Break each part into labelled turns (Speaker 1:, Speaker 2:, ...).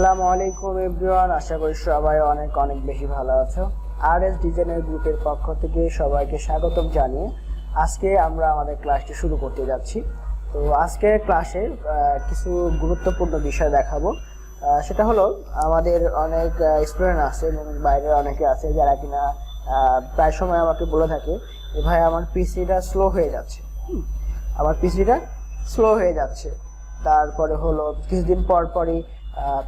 Speaker 1: আসসালামু আলাইকুম এভরিওয়ান, আশা করি সবাই অনেক অনেক বেশি ভালো আছো। আর এস ডিজাইনের গ্রুপের পক্ষ থেকে সবাইকে স্বাগতম জানিয়ে আজকে আমরা আমাদের ক্লাসটি শুরু করতে যাচ্ছি। তো আজকে ক্লাসে কিছু গুরুত্বপূর্ণ বিষয় দেখাবো। সেটা হলো আমাদের অনেক স্টুডেন্ট আছে এবং বাইরের অনেকে আছে যারা কিনা প্রায় সময় আমাকে বলে থাকে যে ভাই, আমার পিসিটা স্লো হয়ে যাচ্ছে। আমার পিসিটা স্লো হয়ে যাচ্ছে। তারপরে হলো কিছুদিন পর পরই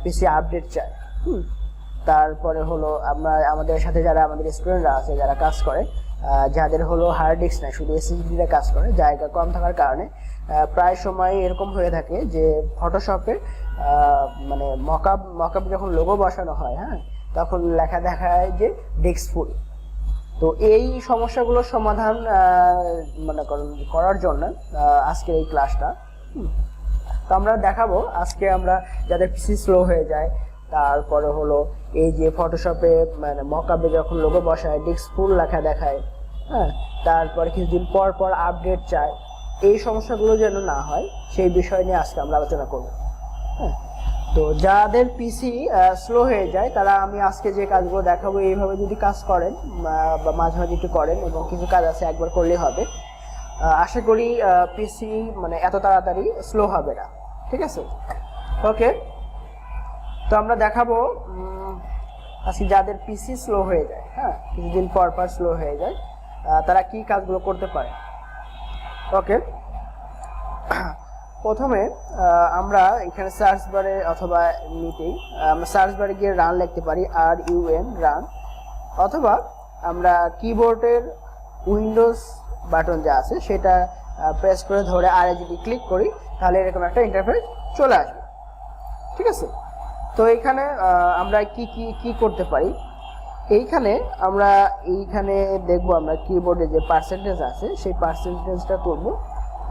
Speaker 1: পিসি আপডেট চায় হুম তারপরে হলো আমরা, আমাদের সাথে যারা আমাদের স্টুডেন্টরা আছে, যারা কাজ করে যাদের হলো হার্ড ডিস্ক নাই, শুধু এসএসডিতে কাজ করে, জায়গা কম থাকার কারণে প্রায় সময় এরকম হয়ে থাকে যে ফটোশপে মানে মকআপ মকআপ যখন লোগো বসানো হয় হ্যাঁ তখন লেখা দেখায় যে ডেস্ক ফুল তো এই সমস্যাগুলোর সমাধান মনে করার জন্য আজকের এই ক্লাসটা। তো আমরা দেখাবো, আজকে আমরা যাদের পিসি স্লো হয়ে যায়, তারপরে হলো এই যে ফটোশপে মানে মকাবে যখন লোগো বসায় ডিস্ক ফুল লেখা দেখায় হ্যাঁ? তারপরে কিছুদিন পর পর আপডেট চায়। এই সমস্যাগুলো যেন না হয়, সেই বিষয় নিয়ে আজকে আমরা আলোচনা করব হ্যাঁ? তো যাদের পিসি স্লো হয়ে যায়, তারা আমি আজকে যে কাজগুলো দেখাবো, এইভাবে যদি কাজ করেন বা মাঝে মাঝে একটু করেন এবং কিছু কাজ আছে, একবার করলেই হবে। আশা করি পিসি মানে এত তাড়াতাড়ি স্লো হবে না। ঠিক আছে? ওকে তো আমরা দেখাবো আজকে যাদের পিসি স্লো হয়ে যায় হ্যাঁ কিছুদিন পর পর স্লো হয়ে যায় তারা কি কাজগুলো করতে পারে? ওকে প্রথমে আমরা এখানে সার্চ বারে অথবা নিতেই আমরা সার্চ বারে গিয়ে রান লিখতে পারি আর ইউএন রান অথবা আমরা কিবোর্ডের উইন্ডোজ বাটন যা আছে সেটা প্রেস করে ধরে আর যদি ক্লিক করি, তাহলে এরকম একটা ইন্টারফেস চলে আসবে। ঠিক আছে? তো এইখানে আমরা কি কি কি করতে পারি? এইখানে আমরা, এইখানে দেখব আমরা কিবোর্ডে যে পার্সেন্টেজ আছে, সেই পার্সেন্টেজটা তুলব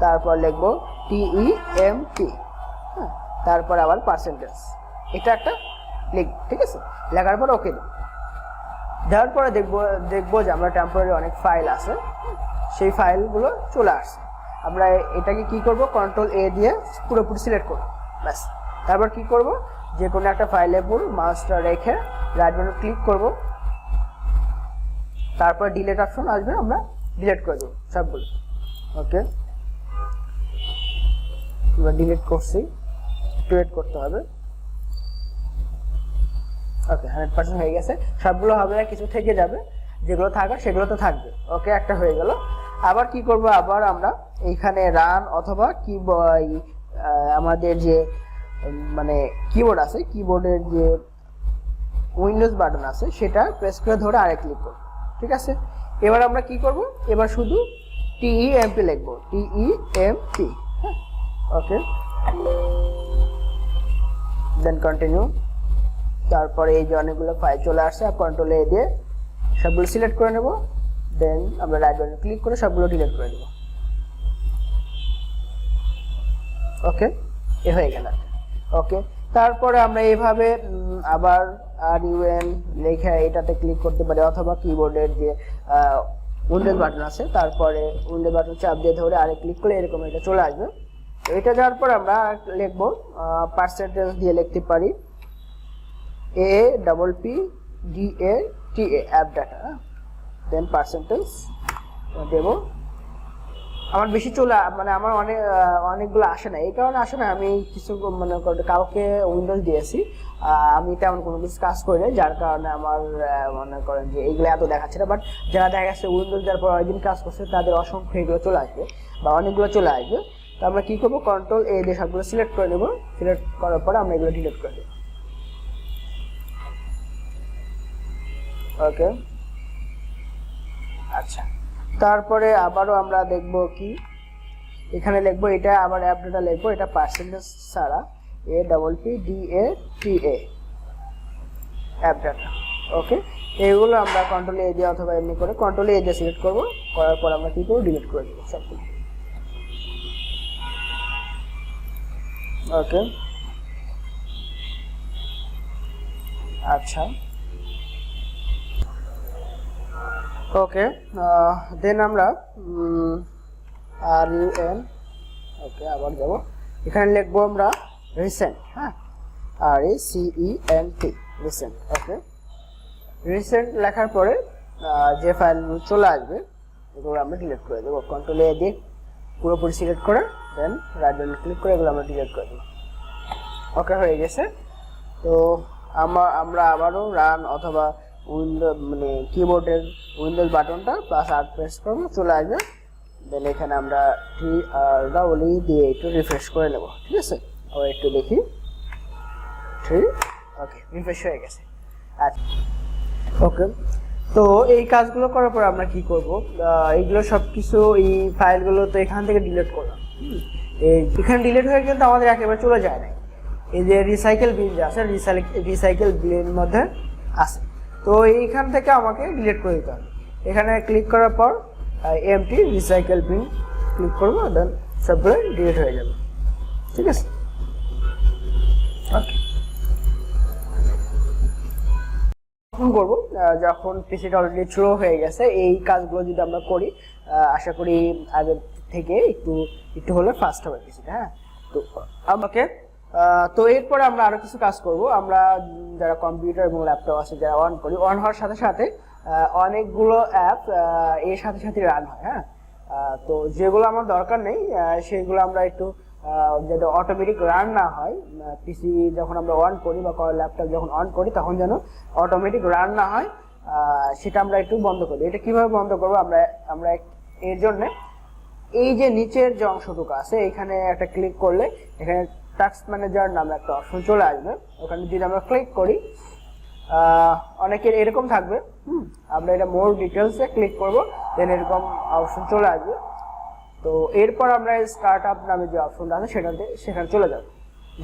Speaker 1: তারপর লিখব টিই এম টি হ্যাঁ? তারপর আবার পার্সেন্টেজ এটা একটা লিখ ঠিক আছে? লেখার পর ওকে দেব। দেওয়ার পরে দেখব, দেখব যে আমরা টেম্পোরারি অনেক ফাইল আছে সেই ফাইলগুলো চলে আসছে। আমরা এটাকে কি করব? কন্ট্রোল এ দিয়ে পুরোপুরি সিলেক্ট করব। ব্যাস। তারপর কি করব? যে কোনো একটা ফাইলের উপর মাউসটা রেখে রাইট বাটন ক্লিক করব। তারপর ডিলেট অপশন আসবে, আমরা ডিলিট করে দেবো সবগুলো। ওকে আমরা ডিলিট করছি। wait করতে হবে। ওকে হান্ড্রেড পার্সেন্ট হয়ে গেছে। সবগুলো হবে কিছু থেকে যাবে। যেগুলো থাকার সেগুলো তো থাকবে। ওকে একটা হয়ে গেল। আবার কি করব? আবার আমরা এইখানে রান অথবা কি আমাদের যে মানে কিবোর্ড আছে কিবোর্ডের যে উইন্ডোজ বাটন আছে, সেটা প্রেস করে ধরে আরে ক্লিক করব। ঠিক আছে? এবার আমরা কি করব? এবার শুধু টিই এমপি লিখব। T E M P okay then continue তারপরে এই যে অনেকগুলো ফাইল চলে আসছে কন্ট্রোলে এ দিয়ে সবগুলো সিলেক্ট করে নেব দেন আমরা রাইট বাটন ক্লিক করে সবগুলো ডিলিট করে দেবো। ওকে এ হয়ে গেল। ওকে তারপরে আমরা এইভাবে আবার আর ইউএন লেখা এটাতে ক্লিক করতে পারি, অথবা কিবোর্ডের যে উইন্ডোজ বাটন আছে, তারপরে উইন্ডোজ বাটন চাপ দিয়ে ধরে আরে ক্লিক করলে এরকম এটা চলে আসবে। এটা যাওয়ার পর আমরা লিখব পার্সেন্টেজ দিয়ে লিখতে পারি A double P D A A app data then percentage দেব। আমার বেশি চলে মানে আমার অনেক অনেকগুলো আসে না এই কারণে আসে না আমি কিছু মানে কাউকে উইন্ডোজ দিয়েছি। আমি তেমন কোনো কিছু কাজ করি না যার কারণে আমার মনে করেন যে এইগুলো এত দেখাচ্ছে না। বাট যারা দেখা যাচ্ছে উইন্ডোজ দেওয়ার পর অনেকদিন কাজ করছে, তাদের অসংখ্য এগুলো চলে আসবে বা অনেকগুলো চলে আসবে। তো আমরা কী করব? কন্ট্রোল এ দিয়ে সবগুলো সিলেক্ট করে নেব। সিলেক্ট করার পরে আমরা এগুলো ডিলিট করে দেবো। ওকে। আচ্ছা। তারপরে আবারও আমরা দেখব কি? এখানে লিখব, এটা আবার অ্যাপ ডেটা লিখব, এটা পার্সেন্টেজ ছাড়া A double P D A T A app data okay এইগুলো আমরা কন্ট্রোল এ দিয়ে অথবা এমনি করে কন্ট্রোল এ দিয়ে সিলেক্ট করব, করার পর আমরা কি করব? ডিলিট করে দেবো সবগুলো ওকে আচ্ছা। ওকে দেন আমরা আর ইউ এন ওকে আবার যাব। এখানে লিখব আমরা রিসেন্ট হ্যাঁ? R A C E N T recent okay recent লেখার পরে যে ফাইল চলে আসবে, এগুলো আমরা ডিলিট করে দেবো। কন্ট্রোল এ দিয়ে পুরোপুরি সিলেক্ট করে দেন রাইট বাটন ক্লিক করে এগুলো আমরা ডিলিট করে দেবো। ওকে হয়ে গেছে। তো আমরা আবারও রান অথবা উইন্ডো মানে কিবোর্ডের উইন্ডোজ বাটনটা প্লাস আর প্রেস করব, চলে আসবে। দেন এখানে আমরা টি আর ডাবল ই দিয়ে একটু রিফ্রেশ করে নেব, ঠিক আছে? আবার একটু দেখি। থ্রি ওকে রিফ্রেশ হয়ে গেছে। আচ্ছা। ওকে তো এই কাজগুলো করার পর আমরা কি করব? এইগুলো সব কিছু এই ফাইলগুলো তো এখান থেকে ডিলিট করলাম। এখানে ডিলিট হয়ে কিন্তু আমাদের একেবারে চলে যায় না এই যে রিসাইকেল বিল যে আছে রিসাইকেল বিলের মধ্যে আছে। তো এইখান থেকে আমাকে ডিলিট করে দিতে হবে। এখানে ক্লিক করার পর এমটি রিসাইকেল বিল ক্লিক করব দেন সবগুলো ডিলিট হয়ে যাবে। ঠিক আছে? ওকে করব যখন পিসিটা অলরেডি স্লো হয়ে গেছে, এই কাজগুলো যদি আমরা করি আশা করি আগের থেকে একটু একটু হলে ফাস্ট হবে পিসিটা হ্যাঁ? তো আমাকে তো এরপরে আমরা আরও কিছু কাজ করব। আমরা যারা কম্পিউটার এবং ল্যাপটপ আছে, যারা অন করি অন হওয়ার সাথে সাথে অনেকগুলো অ্যাপ এর সাথে সাথে রান হয় হ্যাঁ? তো যেগুলো আমার দরকার নেই সেগুলো আমরা একটু যাতে অটোমেটিক রান না হয় পিসি যখন আমরা অন করি বা ল্যাপটপ যখন অন করি, তখন যেন অটোমেটিক রান না হয় সেটা আমরা একটু বন্ধ করি এটা কীভাবে বন্ধ করব? আমরা আমরা এর জন্যে এই যে নিচের যে অংশটুকু আছে, এখানে একটা ক্লিক করলে, এখানে টাস্ক ম্যানেজার নামে একটা অপশন চলে আসবে। ওখানে যদি আমরা ক্লিক করি অনেকের এরকম থাকবে। হুম, আমরা এটা মোর ডিটেলসে ক্লিক করব দেন এরকম অপশন চলে আসবে। তো এরপর আমরা স্টার্ট আপ নামে যে অপশনটা আছে সেটাতে সেখানে চলে যাব।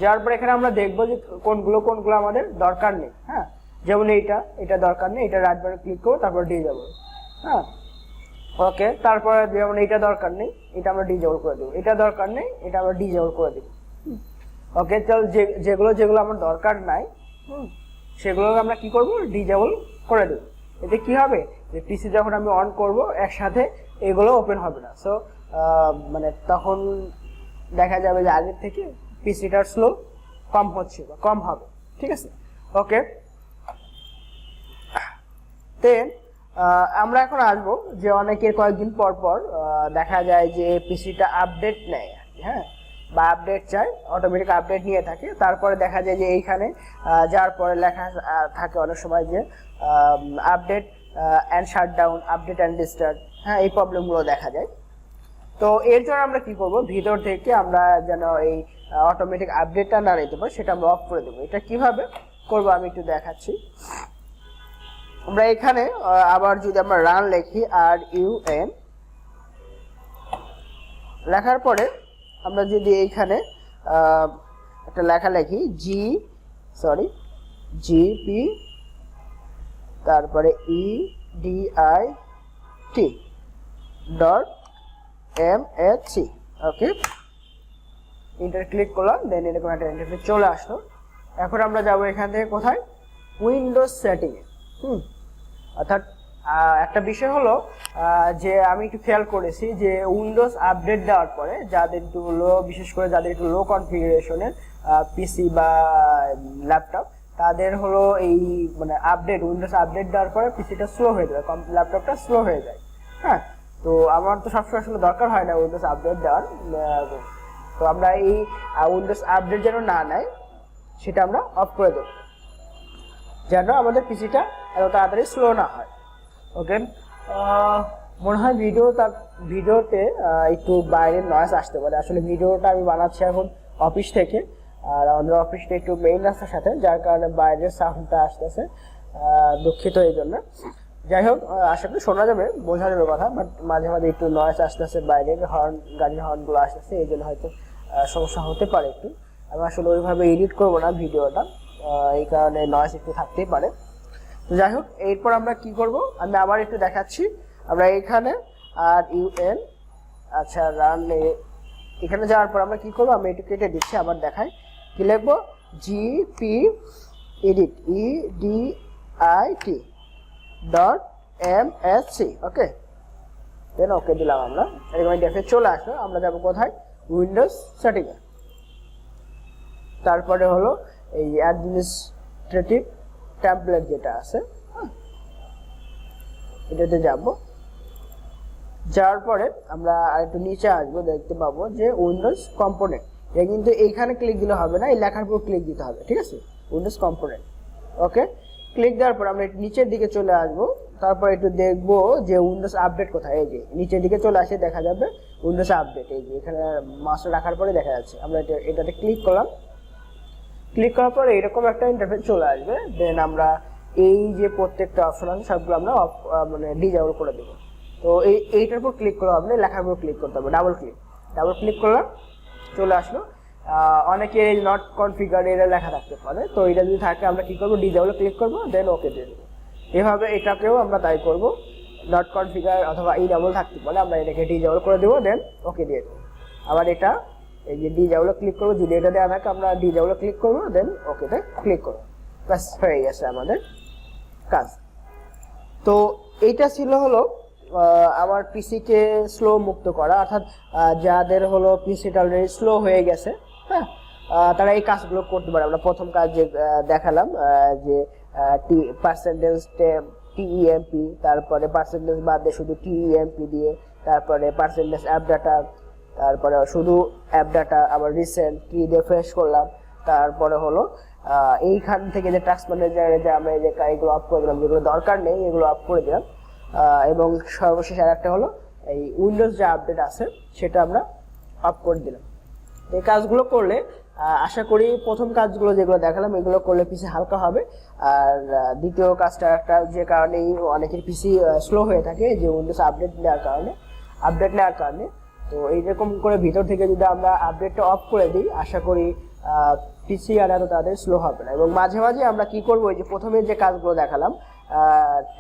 Speaker 1: যাওয়ার পর এখানে আমরা দেখব যে কোনগুলো কোনগুলো আমাদের দরকার নেই। হ্যাঁ যেমন এইটা, এটা দরকার নেই, এটা রাইট বারে ক্লিক করব, তারপর দিয়ে যাব হ্যাঁ ওকে তারপরে যেমন এটা দরকার নেই, এটা আমরা ডিজেবল করে দেবো। এটা দরকার নেই, এটা আমরা ডিজেবল করে দেবো। ওকে চল যে, যেগুলো যেগুলো আমার দরকার নাই, হুম সেগুলো আমরা কি করব? ডিজেবল করে দেবো। এতে কি হবে? যে পিসি যখন আমি অন করব, একসাথে এগুলো ওপেন হবে না। সো মানে তখন দেখা যাবে যে আগের থেকে পিসিটার স্লো কম হচ্ছে বা কম হবে। ঠিক আছে? ওকে দেন আমরা এখন আসব যে অনেকের কয়েকদিন পর পর দেখা যায় যে পিসিটা আপডেট নেয় হ্যাঁ? বা আপডেট চায় অটোমেটিক আপডেট নিয়ে থাকে। তারপরে দেখা যায় যে এইখানে আহ, যার পরে লেখা থাকে অনেক সময় যে update and shutdown update and disturb হ্যাঁ এই প্রবলেমগুলো দেখা যায়। তো এর জন্য আমরা কি করব? ভিতর থেকে আমরা যেন এই অটোমেটিক আপডেটটা না নিতে পারি সেটা আমরা অফ করে দেবো। এটা কীভাবে করব আমি একটু দেখাচ্ছি। আমরা এখানে আবার যদি আমরা রান লিখি আর ইউ এন লেখার পরে আমরা যদি এইখানে একটা লেখা লিখি জি সরি জি পি তারপরে E D I T dot M H C okay enter click করলাম দেন এরকম একটা ইন্টারফেস চলে আসলো। এখন আমরা যাব এখান থেকে কোথায়? উইন্ডোজ সেটিংয়ে হুম? অর্থাৎ একটা বিষয় হলো যে আমি একটু খেয়াল করেছি যে উইন্ডোজ আপডেট দেওয়ার পরে যাদের একটু লো বিশেষ করে যাদের একটু লো কনফিগারেশনের পিসি বা ল্যাপটপ তাদের হলো এই মানে আপডেট উইন্ডোজ আপডেট দেওয়ার পরে পিসিটা স্লো হয়ে যায় ল্যাপটপটা স্লো হয়ে যায় হ্যাঁ? তো আমার তো সবসময় আসলে দরকার হয় না উইন্ডোজ আপডেট দেওয়ার তো আমরা এই উইন্ডোজ আপডেট যেন না নেয়, সেটা আমরা অফ করে দেবো, যেন আমাদের পিসিটা এত তাড়াতাড়ি স্লো না হয়। ওকে মনে হয় ভিডিও তার ভিডিওতে একটু বাইরের নয়েস আসতে পারে। আসলে ভিডিওটা আমি বানাচ্ছি এখন অফিস থেকে। আর আমাদের অফিসটা একটু মেইন রাস্তার সাথে, যার কারণে বাইরের সাউন্ডটা আসতেছে দুঃখিত এই জন্য। যাই হোক আশা করি শোনা যাবে, বোঝা যাবে কথা বাট মাঝে মাঝে একটু নয়েস আসতেছে, বাইরের হর্ন গাড়ির হর্নগুলো আসতেছে, এই জন্য হয়তো সমস্যা হতে পারে একটু। আমি আসলে ওইভাবে এডিট করব না ভিডিওটা এই কারণে নয়েস একটু থাকতেই পারে। তো যাই হোক, এরপর আমরা কি করব? আমি আবার একটু দেখাচ্ছি। আমরা এখানে আর ইউএন আচ্ছা রান এখানে যাওয়ার পর আমরা কি করব? আমি একটু কেটে দিচ্ছি, আবার দেখাই। কি লিখব? G P edit E D I T dot M S C okay then okay দিলাম আমরা। এরকম ডেফে চলে আসলো, আমরা যাব কোথায়? উইন্ডোজ সেটিংয়ে তারপরে হলো এই অ্যাডমিনিস্ট্রেটিভ ট্যাম্পলেট যেটা আছে এটাতে যাব। যাওয়ার পরে আমরা আরেকটু নিচে আসব, দেখতে পাবো যে উইন্ডোজ কম্পোনেন্ট এটা কিন্তু এইখানে ক্লিক দিলে হবে না, এই লেখার উপর ক্লিক দিতে হবে, ঠিক আছে? উইন্ডোজ কম্পোনেন্ট ওকে ক্লিক দেওয়ার পর আমরা নিচের দিকে চলে আসব, তারপর একটু দেখব যে উইন্ডোজ আপডেট কোথায়, এই যে নিচের দিকে চলে আসে, দেখা যাবে উইন্ডোজ আপডেট এই যে এখানে মাস্টার রাখার পরে দেখা যাচ্ছে। আমরা এটা, এটাতে ক্লিক করলাম। ক্লিক করার পর এরকম একটা ইন্টারফেস চলে আসবে দেন আমরা এই যে প্রত্যেকটা অপশন আছে সবগুলো আমরা মানে ডিজেবল করে দেবো। তো এই এইটার উপর ক্লিক করা হবে না লেখার উপর ক্লিক করতে হবে ডাবল ক্লিক ডাবল ক্লিক করলাম চলে আসলো। আহ, এই নট কনফিগার এর লেখা থাকতে পারে তো এটা যদি থাকে আমরা কি করব ডিজেবল ক্লিক করব দেন ওকে দিয়ে দেবো। এভাবে এটাকেও আমরা তাই করব নট কনফিগার অথবা এই ডাবল থাকতে পারে আমরা এটাকে ডিজেবল করে দেবো দেন ওকে দিয়ে দেবো। আবার এটা এই যে ডি ডাবল ক্লিক করব যদি এটা দেওয়া থাকে আমরা ডি ডাবল ক্লিক করব দেন ওকেতে ক্লিক করব। ব্যাস, হয়ে গেছে আমাদের কাজ। তো এইটা ছিল হলো আমার পিসিকে স্লো মুক্ত করা, অর্থাৎ যাদের হলো পিসিটা অলরেডি স্লো হয়ে গেছে হ্যাঁ? তারা এই কাজগুলো করতে পারে। আমরা প্রথম কাজ যে দেখালাম যে টি পার্সেন্টেজ টিইএমপি তারপরে পার্সেন্টেজ বাদ দিয়ে শুধু টিইএমপি দিয়ে, তারপরে পার্সেন্টেজ অ্যাপ ডাটা তারপরে শুধু অ্যাপ ডাটা আবার রিসেন্ট কি দিয়ে ফ্রেশ করলাম, তারপরে হলো এইখান থেকে যে টাস্ক ম্যানেজারে যে আমরা যে এগুলো অফ করে দিলাম, যেগুলো দরকার নেই, এগুলো অফ করে দিলাম। এবং সর্বশেষ আর একটা হলো, এই উইন্ডোজ যে আপডেট আছে, সেটা আমরা অফ করে দিলাম। এই কাজগুলো করলে আশা করি প্রথম কাজগুলো যেগুলো দেখালাম, এগুলো করলে পিসি হালকা হবে। আর দ্বিতীয় কাজটা একটা যে কারণেই অনেকের পিসি স্লো হয়ে থাকে, যে উইন্ডোজ আপডেট নেওয়ার কারণে। আপডেট নেওয়ার কারণে। তো এইরকম করে ভিতর থেকে যদি আমরা আপডেটটা অফ করে দিই, আশা করি পিসি আর এত তাদের স্লো হবে না। এবং মাঝে মাঝে আমরা কি করব, এই যে প্রথমে যে কাজগুলো দেখালাম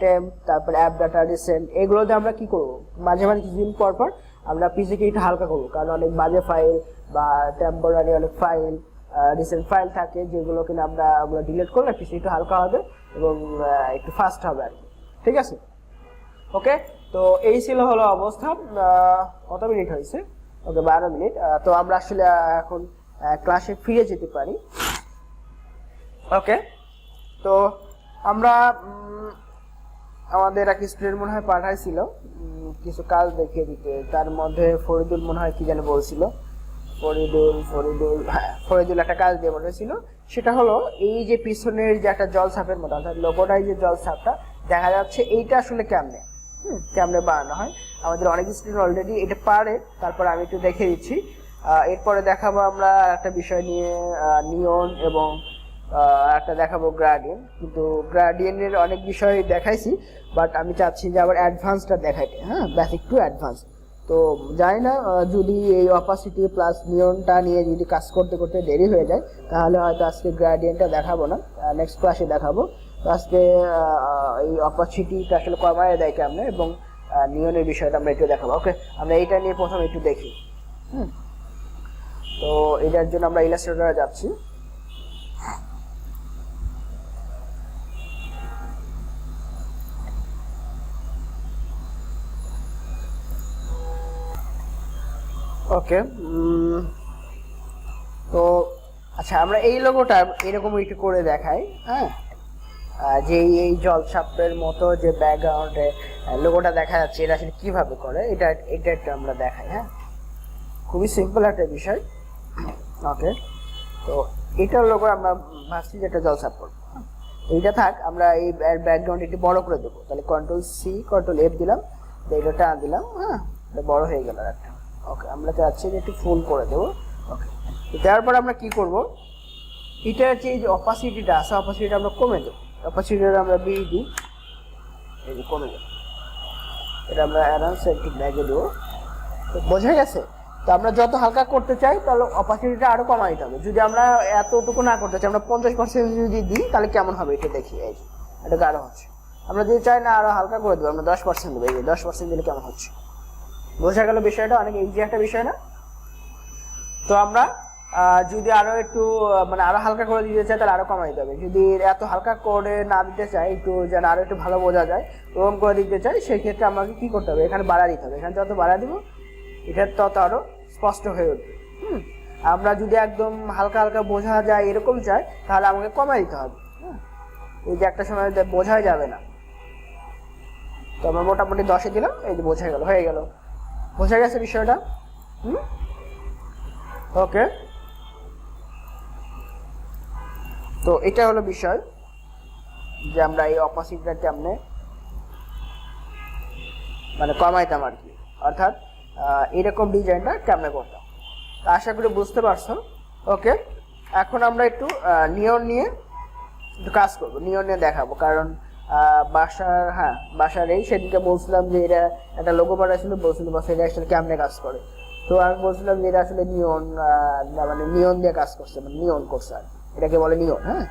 Speaker 1: টেম্প তারপরে অ্যাপ ডাটা রিসেন্ট এগুলোতে আমরা কি করব? মাঝে মাঝে কিছুদিন পর পর আমরা পিসিকে একটু হালকা করব। কারণ অনেক বাজে ফাইল বা টেম্পোরারি অনেক ফাইল রিসেন্ট ফাইল থাকে যেগুলো কিনা আমরা ডিলিট করলে পিসি একটু হালকা হবে এবং একটু ফাস্ট হবে আর কি। ঠিক আছে? ওকে তো এই ছিল হলো অবস্থা। কত মিনিট হয়েছে? ওকে বারো মিনিট। তো আমরা আসলে এখন ক্লাসে ফিরে যেতে পারি। ওকে তো আমরা আমাদের এক স্টুডেন্ট মনে হয় পাঠাইছিল। কিছু কাজ দেখিয়ে দিতে। তার মধ্যে ফরিদুল মনে হয় কি যেন বলছিল। ফরিদুল ফরিদুল হ্যাঁ ফরিদুল একটা কাজ দিয়ে পাঠাইছিল সেটা হলো, এই যে পিছনের যে একটা জল ছাপের মতো, অর্থাৎ লোগোটাই যে জল ছাপটা, দেখা যাচ্ছে এইটা আসলে কেমনে? কেমনে বানানো হয়। আমাদের অনেক স্টুডেন্ট অলরেডি এটা পারে, তারপর আমি একটু দেখে দিচ্ছি। এরপরে দেখাবো আমরা একটা বিষয় নিয়ে নিয়ন এবং একটা দেখাবো গ্রাডিয়েন কিন্তু গ্রাডিয়েনের অনেক বিষয় দেখাইছি বাট আমি চাচ্ছি যে আবার অ্যাডভান্সটা দেখাইতে হ্যাঁ? বেসিক টু অ্যাডভান্স তো জানি না যদি এই অপাসিটি প্লাস নিয়নটা নিয়ে যদি কাজ করতে করতে দেরি হয়ে যায়, তাহলে হয়তো আজকে গ্রাডিয়েন্টটা দেখাবো না। নেক্সট ক্লাসে দেখাবো। আজকে এই অপাসিটিটা আসলে কমায় দেয় কেমনে এবং নিয়নের বিষয়টা আমরা একটু দেখাবো। ওকে আমরা এইটা নিয়ে প্রথমে একটু দেখি। হুম। তো এটার জন্য আমরা ইলাস্ট্রেটরে যাচ্ছি। ওকে তো আচ্ছা আমরা এই লোগোটা এরকম একটু করে দেখাই হ্যাঁ? যে এই- জলছাপের মতো যে ব্যাকগ্রাউন্ডে লোগোটা দেখা যাচ্ছে, এটা আসলে কীভাবে করে? এটা এটা একটু আমরা দেখাই হ্যাঁ? খুবই সিম্পল একটা বিষয়। ওকে তো এটার লোগো আমরা ভাবছি যে এটা জলছাপ করব হ্যাঁ। এইটা থাক, আমরা এই ব্যাকগ্রাউন্ড একটু বড় করে দেবো। তাহলে কন্ট্রোল সি কন্ট্রোল এফ দিলাম এটা টান দিলাম হ্যাঁ? বড় হয়ে গেল একটা। ওকে আমরা চাচ্ছি যে একটু ফুল করে দেবো। ওকে তারপর আমরা কি করব? এটার যে অপাসিটিটা আছে অপাসিটিটা আমরা কমে দেবো। অপাসিটিটা আমরা বি দিই এই যে কমে যাবে এটা আমরা অ্যারাউন্ড একটু ব্যাগে দেবো। তো বোঝা গেছে? তো আমরা যত হালকা করতে চাই, তাহলে অপারচুনিটিটা আরও কমাই দিতে হবে। যদি আমরা এতটুকু না করতে চাই, আমরা পঞ্চাশ পার্সেন্ট যদি দিই, তাহলে কেমন হবে? এটা দেখি, এই এটা গাঢ় হচ্ছে। আমরা যদি চাই না আরও হালকা করে দেবো, আমরা দশ পার্সেন্ট দেবো। এই যে, দশ পার্সেন্ট দিলে কেমন হচ্ছে? বোঝা গেল বিষয়টা? অনেক ইজি একটা বিষয় না? তো আমরা যদি আরও একটু মানে আরও হালকা করে দিতে চাই তাহলে আরও কমাই দিতে হবে যদি এত হালকা করে না দিতে চাই একটু যেন আরও একটু ভালো বোঝা যায়, ওরকম করে দিতে চাই সেই ক্ষেত্রে আমাকে কি করতে হবে? এখানে বাড়া দিতে হবে। এখানে যত বাড়া দিব, এটা তত আরও স্পষ্ট হয়ে উঠবে। হুম? আমরা যদি একদম হালকা হালকা বোঝা যায়, এরকম চাই তাহলে আমাকে কমাই দিতে হবে? এই যে একটা সময় বোঝাই যাবে না। তো আমরা মোটামুটি দশে দিলাম, এই যে বোঝা গেল, হয়ে গেল। বোঝা গেছে বিষয়টা? হুম? ওকে। তো এটা হলো বিষয় যে আমরা এই অপোসিটটা কেমনে মানে কমাইতাম আর কি। অর্থাৎ এরকম ডিজাইনটা কেমনে করতাম। তা আশা করি বুঝতে পারছ। ওকে? এখন আমরা একটু নিয়ন নিয়ে একটু কাজ করব। নিয়ন নিয়ে দেখাবো। কারণ বাসার হ্যাঁ বাসার এই সেদিনকে বলছিলাম যে এটা একটা লোগো ছিল বলছিল, বাসা এটা আসলে কেমনে কাজ করে? তো আমি বলছিলাম যে এটা আসলে নিয়ন মানে নিয়ন দিয়ে কাজ করছে মানে নিয়ন করছে আর কি। এটাকে বলে নিয়ন হ্যাঁ?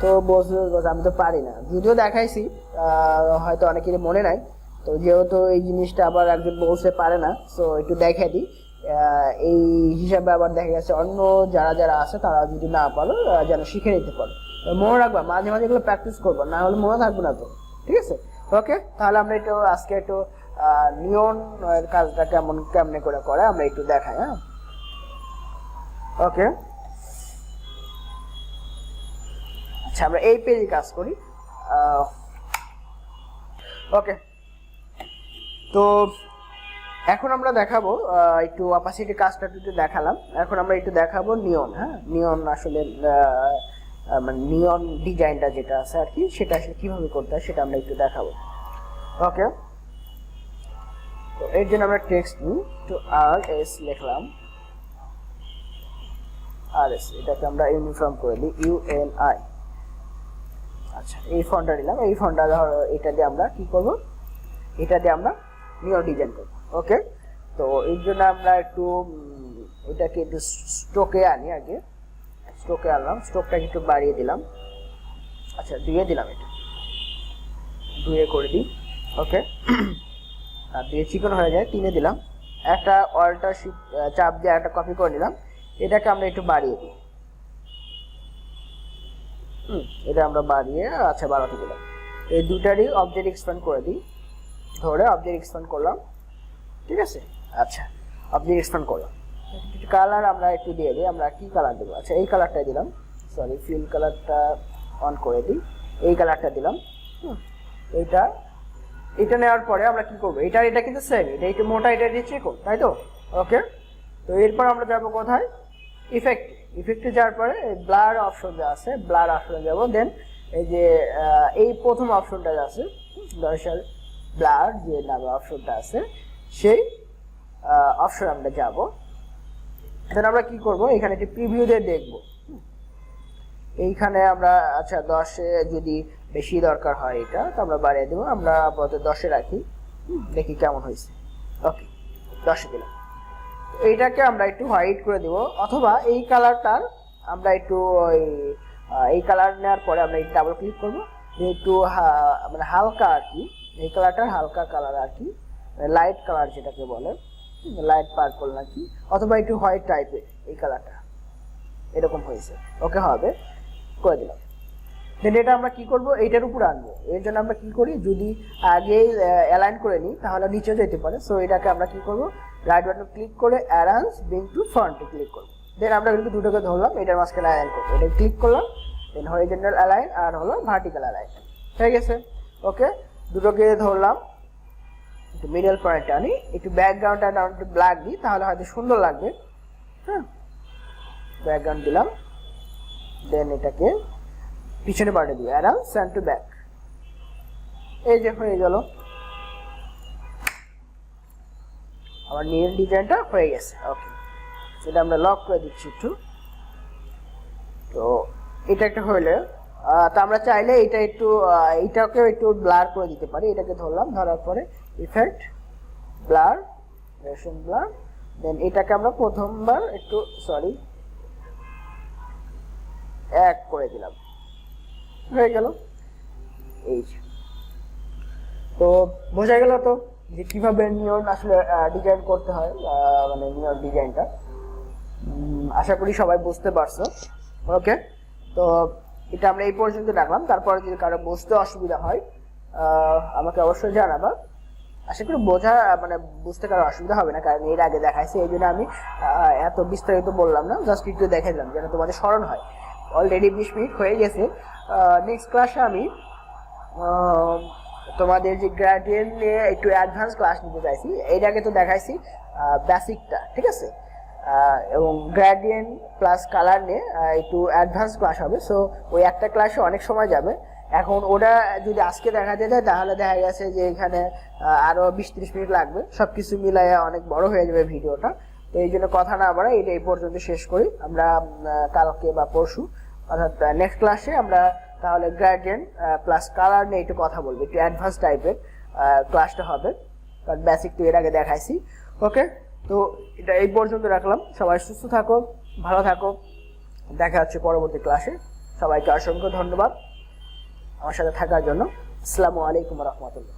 Speaker 1: তো বলছে, আমি তো পারি না। ভিডিও দেখাইছি হয়তো অনেকেরই মনে নাই। তো যেহেতু এই জিনিসটা আবার একজন বলতে পারে না সো একটু দেখে দিই। এই হিসাবে আবার দেখা গেছে অন্য যারা যারা আছে তারা যদি না পারো যেন শিখে নিতে পারো। মনে রাখবা মাঝে মাঝে এগুলো প্র্যাকটিস করব না হলে মনে থাকবে না তো ঠিক আছে? ওকে তাহলে আমরা একটু আজকে একটু নিয়ন কাজটা কেমন কেমনে করে করে আমরা একটু দেখাই হ্যাঁ? ওকে আচ্ছা আমরা এই পেজে কাজ করি। ওকে তো এখন আমরা দেখাবো একটু অপাসিটি কাজটা একটু দেখালাম। এখন আমরা একটু দেখাবো নিয়ন হ্যাঁ? নিয়ন আসলে মানে নিয়ন ডিজাইনটা যেটা আছে আর কি, সেটা আসলে কীভাবে করতে হয় সেটা আমরা একটু দেখাবো। ওকে তো এর জন্য আমরা টেক্সট নিই তো আর এস লিখলাম। আর এস এটাকে আমরা ইউনিফর্ম করে দিই ইউ এন আই আচ্ছা এই ফন্টটা নিলাম। এই ফন্টটা ধরো, এটা দিয়ে আমরা কি করব? এটা দিয়ে আমরা নিও ডিজাইন করব ওকে তো এর জন্য আমরা একটু এটাকে একটু স্ট্রোকে আনি আগে। স্ট্রোকে আনলাম স্ট্রোকটাকে একটু বাড়িয়ে দিলাম। আচ্ছা দুয়ে দিলাম এটা। দুয়ে করে দিই ওকে আর দুয়ে চিকন হয়ে যায় তিনে দিলাম। একটা অল্টার শিপ চাপ দিয়ে একটা কপি করে নিলাম। এটাকে আমরা একটু বাড়িয়ে দিই। এটা আমরা বাড়িয়ে আচ্ছা বাড়াতে দিলাম এই দুটারই অবজেক্ট এক্সপ্যান্ড করে দিই। ধরে অবজেক্ট এক্সপ্যান্ড করলাম। ঠিক আছে? আচ্ছা অবজেক্ট এক্সপ্যান্ড করলাম। কালার আমরা একটু দিয়ে দিই, আমরা কি কালার দেবো? আচ্ছা এই কালারটা দিলাম। সরি ফিল কালারটা অন করে দিই। এই কালারটা দিলাম। এইটা, এটা নেওয়ার পরে আমরা কি করব? এটা এটা কিন্তু সেম এটা একটু মোটা, এটা দিয়ে চিকন, তাই তো? ওকে তো এরপর আমরা যাব কোথায়? ইফেক্ট ইফেক্টে যাওয়ার পরে ব্লার অপশন যা আছে ব্লার অপশনে যাব। দেন এই যে এই প্রথম অপশনটা যা আছে দর্শাল ব্লার যে নামে অপশনটা আছে, সেই অপশন আমরা যাব। দেন আমরা কি করব? এখানে একটি প্রিভিউ দিয়ে দেখব। এইখানে আমরা আচ্ছা দশে যদি বেশি দরকার হয় এটা, তো আমরা বাড়িয়ে দেবো। আমরা আপাতত দশে রাখি। দেখি কেমন হয়েছে। ওকে দশে দিলাম। এইটাকে আমরা একটু হোয়াইট করে দেব। অথবা এই কালারটার আমরা একটু ওই এই কালার নেওয়ার পরে আমরা ডাবল ক্লিক করব। একটু মানে হালকা আর কি, এই কালারটার হালকা কালার আর কি লাইট কালার যেটাকে বলে লাইট পার্পল নাকি, অথবা একটু হোয়াইট টাইপের এই কালারটা এরকম হয়েছে। ওকে, হবে। করে দিলাম। দেন এটা আমরা কি করব? এইটার উপর আনব। এর জন্য আমরা কি করি? যদি আগে অ্যালাইন করে নিই, তাহলে নিচে যেতে পারে। সো এটাকে আমরা কি করব? রাইট বাটন ক্লিক করে অ্যারাউন্স বিং টু ফ্রন্টে ক্লিক করব দেন আমরা কিন্তু দুটোকে ধরলাম, এটার মাঝখানে অ্যালাইন করব। এটা ক্লিক করলাম দেন হরিজেন্টাল অ্যালাইন আর হলো ভার্টিক্যাল অ্যালাইন হয়ে গেছে? ওকে দুটোকে ধরলাম। একটু মিডল পয়েন্ট আনি, একটু ব্যাকগ্রাউন্ডটা একটু ব্ল্যাক দিই, তাহলে হয়তো সুন্দর লাগবে। হ্যাঁ ব্যাকগ্রাউন্ড দিলাম। দেন এটাকে পিছনে পাঠিয়ে দিই অ্যারাউন্ড সেন্ট টু ব্যাক এই যে হয়ে গেল। আমার নীল ডিজাইনটা হয়ে গেছে ওকে সেটা আমরা লক করে দিচ্ছি একটু। তো এটা একটা আহ, তো আমরা চাইলে এটা একটু আহ, এইটাকেও একটু ব্লার করে দিতে পারি। এটাকে ধরলাম ধরার পরে ইফেক্ট ব্লার রেশন ব্লার দেন এটাকে আমরা প্রথমবার একটু সরি এক করে দিলাম। হয়ে গেল। এই তো বোঝা গেল তো? যে কীভাবে নিয়ন আসলে ডিজাইন করতে হয় মানে নিয়ন ডিজাইনটা আশা করি সবাই বুঝতে পারছ। ওকে তো এটা আমরা এই পর্যন্ত রাখলাম। তারপরে যদি কারও বুঝতে অসুবিধা হয় আমাকে অবশ্যই জানাবা। আশা করি বোঝা মানে বুঝতে কারও অসুবিধা হবে না, কারণ এর আগে দেখাইছে, এই জন্য আমি এত বিস্তারিত বললাম না। জাস্ট একটু দেখে দিলাম, যেন তোমাদের স্মরণ হয়। অলরেডি বিশ মিনিট হয়ে গেছে। নেক্সট ক্লাসে আমি তোমাদের যে গ্রাডিয়েন্ট নিয়ে একটু অ্যাডভান্স ক্লাস নিতে চাইছি এর আগে তো দেখাইছি বেসিকটা ঠিক আছে? এবং গ্রাডিয়েন্ট প্লাস কালার নিয়ে একটু অ্যাডভান্স ক্লাস হবে সো ওই একটা ক্লাসে অনেক সময় যাবে। এখন ওটা যদি আজকে দেখাতে যায় তাহলে দেখা গেছে যে এখানে আরও বিশ ত্রিশ মিনিট লাগবে। সব কিছু মিলাইয়া অনেক বড় হয়ে যাবে ভিডিওটা। তো এই জন্য কথা না বাড়া এটা এই পর্যন্ত শেষ করি। আমরা কালকে বা পরশু, অর্থাৎ নেক্সট ক্লাসে আমরা তাহলে গ্রাডিয়েন্ট প্লাস কালার নিয়ে একটু কথা বলব, একটু অ্যাডভান্স টাইপের ক্লাসটা হবে, কারণ বেসিক তো এর আগে দেখাইছি। ওকে তো এটা এই পর্যন্ত রাখলাম, সবাই সুস্থ থাকো, ভালো থাকো, দেখা হচ্ছে পরবর্তী ক্লাসে সবাইকে অসংখ্য ধন্যবাদ, আমার সাথে থাকার জন্য। আসসালামু আলাইকুম রহমতুল্লাহ।